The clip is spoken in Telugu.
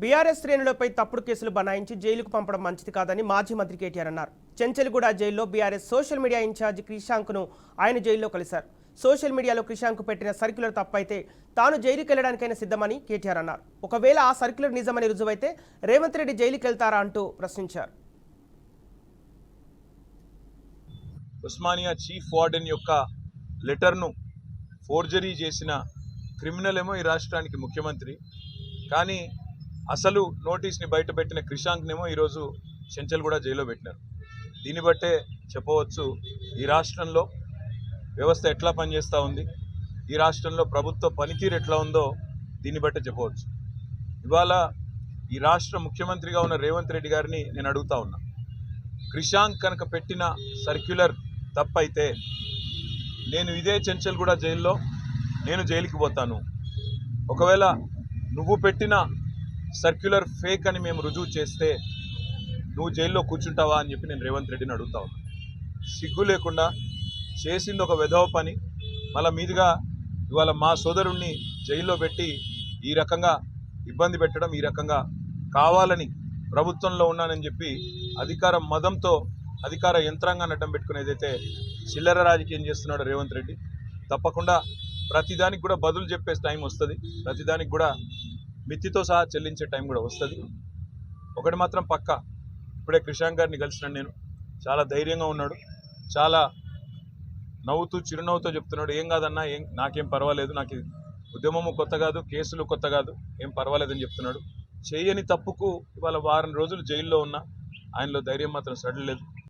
బీఆర్ఎస్ శ్రేణులపై తప్పుడు కేసులు బనాయించి జైలుకు పంపడం మంచిది కాదని మాజీ మంత్రి కేటీఆర్ అన్నారు. చెంచల్గూడ జైల్లో బీఆర్ఎస్ సోషల్ మీడియా ఇన్ఛార్జ్ క్రిషాంక్ను ఆయన జైల్లో కలిశారు. సోషల్ మీడియాలో క్రిషాంక్ పెట్టిన సర్క్యులర్ తప్పైతే తాను జైలుకి వెళ్ళడానికైనా సిద్ధమని కేటీఆర్ అన్నారు. ఒకవేళ ఆ సర్క్యులర్ నిజమని రుజువైతే రేవంత్ రెడ్డి జైలుకి వెళ్తారా అంటూ ప్రశ్నించారు. ఉస్మానియా చీఫ్ వార్డెన్ యొక్క లెటర్ను ఫోర్జరీ చేసిన క్రిమినల్ ఏమో ఈ రాష్ట్రానికి ముఖ్యమంత్రి. కానీ అసలు నోటీస్ని బయటపెట్టిన క్రిషాంక్నేమో ఈరోజు చెంచల్గూడ జైల్లో పెట్టినారు. దీన్ని బట్టే చెప్పవచ్చు ఈ రాష్ట్రంలో వ్యవస్థ ఎట్లా పనిచేస్తూ ఉంది ఈ రాష్ట్రంలో ప్రభుత్వ పనితీరు ఎట్లా ఉందో దీన్ని బట్టే చెప్పవచ్చు. ఇవాళ ఈ రాష్ట్ర ముఖ్యమంత్రిగా ఉన్న రేవంత్ రెడ్డి గారిని నేను అడుగుతా ఉన్నా. క్రిషాంక్ కనుక పెట్టిన సర్క్యులర్ తప్పైతే నేను ఇదే చెంచల్గూడ జైల్లో నేను జైలుకి పోతాను. ఒకవేళ నువ్వు పెట్టిన సర్క్యులర్ ఫేక్ అని మేము రుజువు చేస్తే నువ్వు జైల్లో కూర్చుంటావా అని చెప్పి నేను రేవంత్ రెడ్డిని అడుగుతా ఉన్నా. సిగ్గు లేకుండా చేసింది ఒక వెధవ పని. మళ్ళీ మీదుగా ఇవాళ మా సోదరుణ్ణి జైల్లో పెట్టి ఈ రకంగా ఇబ్బంది పెట్టడం ఈ రకంగా కావాలని ప్రభుత్వంలో ఉన్నానని చెప్పి అధికార మదంతో అధికార యంత్రాంగాన్ని అడ్డం పెట్టుకునేదైతే చిల్లర రాజకీయం చేస్తున్నాడో రేవంత్ రెడ్డి. తప్పకుండా ప్రతిదానికి కూడా బదులు చెప్పే టైం వస్తుంది. ప్రతిదానికి కూడా మిత్తితో సహా చెల్లించే టైం కూడా వస్తుంది. ఒకటి మాత్రం పక్క. ఇప్పుడే క్రిషాంక్ గారిని కలిసినాను నేను. చాలా ధైర్యంగా ఉన్నాడు. చాలా నవ్వుతూ చిరునవ్వుతో చెప్తున్నాడు ఏం కాదన్నా ఏం నాకేం పర్వాలేదు. నాకు ఉద్యమము కొత్త కాదు కేసులు కొత్త కాదు ఏం పర్వాలేదని చెప్తున్నాడు. చేయని తప్పుకు ఇవాళ వారం రోజులు జైల్లో ఉన్నా ఆయనలో ధైర్యం మాత్రం సడలేదు